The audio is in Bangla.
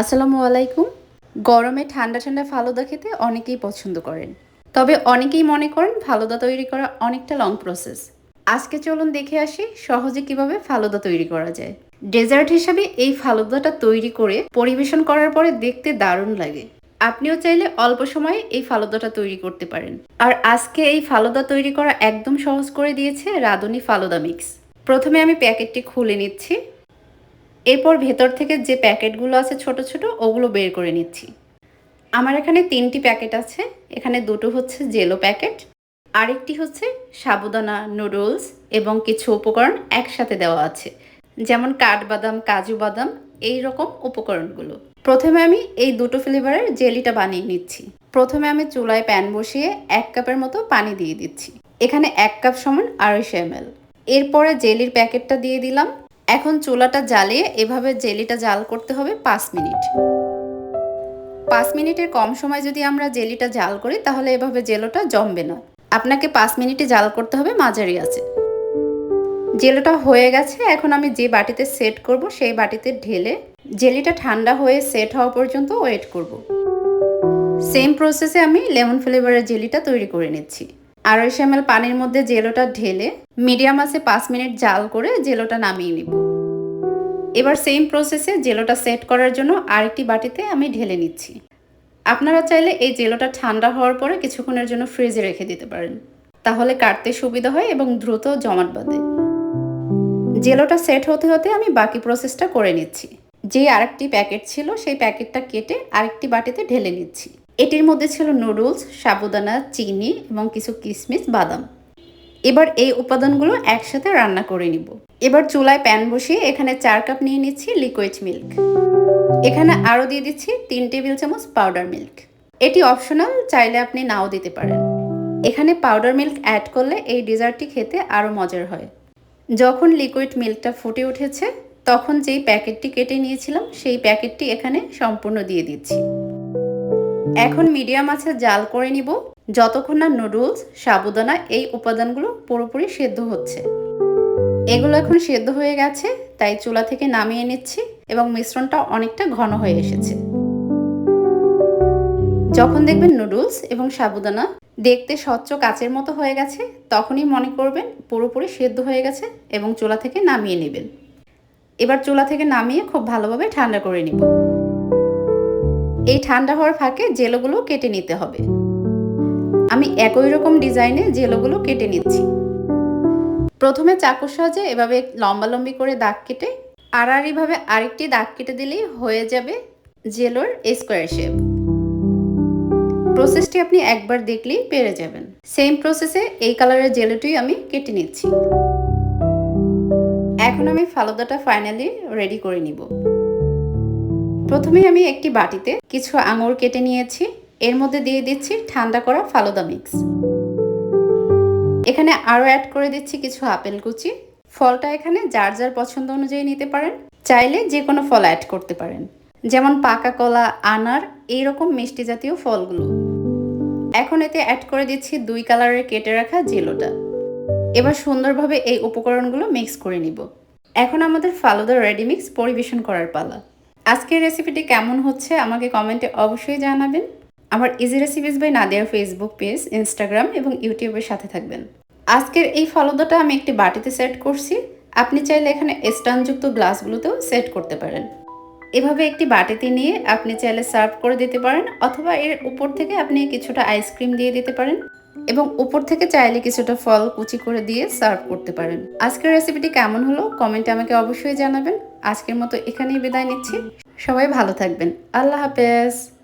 আসসালামু আলাইকুম। গরমে ঠান্ডা ঠান্ডা ফালুদা খেতে অনেকেই পছন্দ করেন। তবে অনেকেই মনে করেন ফালুদা তৈরি করা অনেকটা লং প্রসেস আজকে চলুন দেখে আসি সহজে কীভাবে ফালুদা তৈরি করা যায়। ডেজার্ট হিসাবে এই ফালুদাটা তৈরি করে পরিবেশন করার পরে দেখতে দারুণ লাগে। আপনিও চাইলে অল্প সময়ে এই ফালুদাটা তৈরি করতে পারেন। আর আজকে এই ফালুদা তৈরি করা একদম সহজ করে দিয়েছে রাঁধুনি ফালুদা মিক্স। প্রথমে আমি প্যাকেটটি খুলে নিচ্ছি। এরপর ভেতর থেকে যে প্যাকেটগুলো আছে ছোট ছোট, ওগুলো বের করে নিচ্ছি। আমার এখানে তিনটি প্যাকেট আছে। এখানে দুটো হচ্ছে জেলো প্যাকেট, আরেকটি হচ্ছে সাবুদানা নুডলস এবং কিছু উপকরণ একসাথে দেওয়া আছে। যেমন কাঠবাদাম, কাজু বাদাম, এই রকম উপকরণগুলো। প্রথমে আমি এই দুটো ফ্লেভারের জেলিটা বানিয়ে নিচ্ছি। প্রথমে আমি চুলায় প্যান বসিয়ে এক কাপের মতো পানি দিয়ে দিচ্ছি। এখানে এক কাপ সমান আড়াইশো এম এরপরে জেলির প্যাকেটটা দিয়ে দিলাম। এখন চুলাটা জ্বালিয়ে এভাবে জেলিটা জাল করতে হবে পাঁচ মিনিট। পাঁচ মিনিটের কম সময় যদি আমরা জেলিটা জাল করি, তাহলে এভাবে জেলোটা জমবে না। আপনাকে পাঁচ মিনিটে জাল করতে হবে, মাঝারি আছে। জেলোটা হয়ে গেছে, এখন আমি যে বাটিতে সেট করব, সেই বাটিতে ঢেলে জেলিটা ঠান্ডা হয়ে সেট হওয়া পর্যন্ত ওয়েট করব। সেম প্রসেসে আমি লেমন ফ্লেভারের জেলিটা তৈরি করে নিচ্ছি। আড়াইশো এম পানির মধ্যে জেলোটা ঢেলে মিডিয়াম আছে পাঁচ মিনিট জাল করে জেলোটা নামিয়ে নিব। এবার সেম প্রসেসে জেলোটা সেট করার জন্য আরেকটি বাটিতে আমি ঢেলে নিচ্ছি। আপনারা চাইলে এই জেলোটা ঠান্ডা হওয়ার পরে কিছুক্ষণের জন্য ফ্রিজে রেখে দিতে পারেন। তাহলে কাটতে সুবিধা হয় এবং দ্রুত জমাট বাঁধে। জেলোটা সেট হতে হতে আমি বাকি প্রসেসটা করে নিচ্ছি। যে আরেকটি প্যাকেট ছিল সেই প্যাকেটটা কেটে আরেকটি বাটিতে ঢেলে নিচ্ছি। এটির মধ্যে ছিল নুডলস, সাবুদানা, চিনি এবং কিছু কিশমিশ বাদাম। এবার এই উপাদানগুলো একসাথে রান্না করে নিব। এবার চুলায় প্যান বসিয়ে এখানে চার কাপ নিয়ে নিচ্ছি লিকুইড মিল্ক এখানে আরও দিয়ে দিচ্ছি তিন টেবিল চামচ পাউডার মিল্ক এটি অপশনাল চাইলে আপনি নাও দিতে পারেন। এখানে পাউডার মিল্ক অ্যাড করলে এই ডেজার্টটি খেতে আরও মজার হয়। যখন লিকুইড মিল্কটা ফুটে উঠেছে, তখন যেই প্যাকেটটি কেটে নিয়েছিলাম, সেই প্যাকেটটি এখানে সম্পূর্ণ দিয়ে দিচ্ছি। এখন মিডিয়াম আছে, জাল করে নিব। যতক্ষণ না নুডলস সাবুদানা এই উপাদানগুলো পুরোপুরি সেদ্ধ হচ্ছে। এগুলো এখন সেদ্ধ হয়ে গেছে, তাই চুলা থেকে নামিয়ে নিচ্ছি এবং মিশ্রণটা অনেকটা ঘন হয়ে এসেছে। যখন দেখবেন নুডলস এবং সাবুদানা দেখতে স্বচ্ছ কাচের মতো হয়ে গেছে, তখনই মনে করবেন পুরোপুরি সেদ্ধ হয়ে গেছে এবং চুলা থেকে নামিয়ে নেবেন। এবার চুলা থেকে নামিয়ে খুব ভালোভাবে ঠান্ডা করে নিব। এই ঠান্ডা হওয়ার ফাঁকে জেলোগুলো কেটে নিতে হবে। আমি একই রকম ডিজাইনে জেলোগুলো কেটে নিচ্ছি। প্রথমে চাকুর সাহায্যে এভাবে লম্বা লম্বি করে দাগ কেটে আড়াআড়িভাবে আরেকটি দাগ কেটে দিলেই হয়ে যাবে জেলোর স্কোয়ার শেপ। প্রসেসটি আপনি একবার দেখলেই পেরে যাবেন। সেম প্রসেসে এই কালারের জেলোটি আমি কেটে নিচ্ছি। এখন আমি ফালুদাটা ফাইনালি রেডি করে নিব। প্রথমে আমি একটি বাটিতে কিছু আঙুর কেটে নিয়েছি। এর মধ্যে দিয়ে দিচ্ছি ঠান্ডা করা ফালুদা মিক্স। এখানে আরও অ্যাড করে দিচ্ছি কিছু আপেল কুচি। ফলটা এখানে যার যার পছন্দ অনুযায়ী নিতে পারেন। চাইলে যে কোনো ফল অ্যাড করতে পারেন। যেমন পাকা কলা, আনার, এইরকম মিষ্টি জাতীয় ফলগুলো। এখন এতে অ্যাড করে দিচ্ছি দুই কালারের কেটে রাখা জেলোটা। এবার সুন্দরভাবে এই উপকরণগুলো মিক্স করে নিব। এখন আমাদের ফালুদা রেডি মিক্স পরিবেশন করার পালা। আজকের রেসিপিটি কেমন হচ্ছে আমাকে কমেন্টে অবশ্যই জানাবেন। আমার ইজি রেসিপিস বাই নাদিয়ার ফেসবুক পেজ ইনস্টাগ্রাম এবং ইউটিউবের সাথে থাকবেন। আজকের এই ফলদাটা আমি একটি বাটিতে সেট করছি। আপনি চাইলে এখানে স্টানযুক্ত গ্লাসগুলোতেও সেট করতে পারেন। এভাবে একটি বাটিতে নিয়ে আপনি চাইলে সার্ভ করে দিতে পারেন অথবা এর উপর থেকে আপনি কিছুটা আইসক্রিম দিয়ে দিতে পারেন। এবং উপর থেকে চাইলে কিছুটা ফল কুচি করে দিয়ে সার্ভ করতে পারেন। আজকের রেসিপিটি কেমন হলো কমেন্টে আমাকে অবশ্যই জানাবেন। আজকের মতো এখানেই বিদায় নিচ্ছি। সবাই ভালো থাকবেন। আল্লাহ হাফেজ।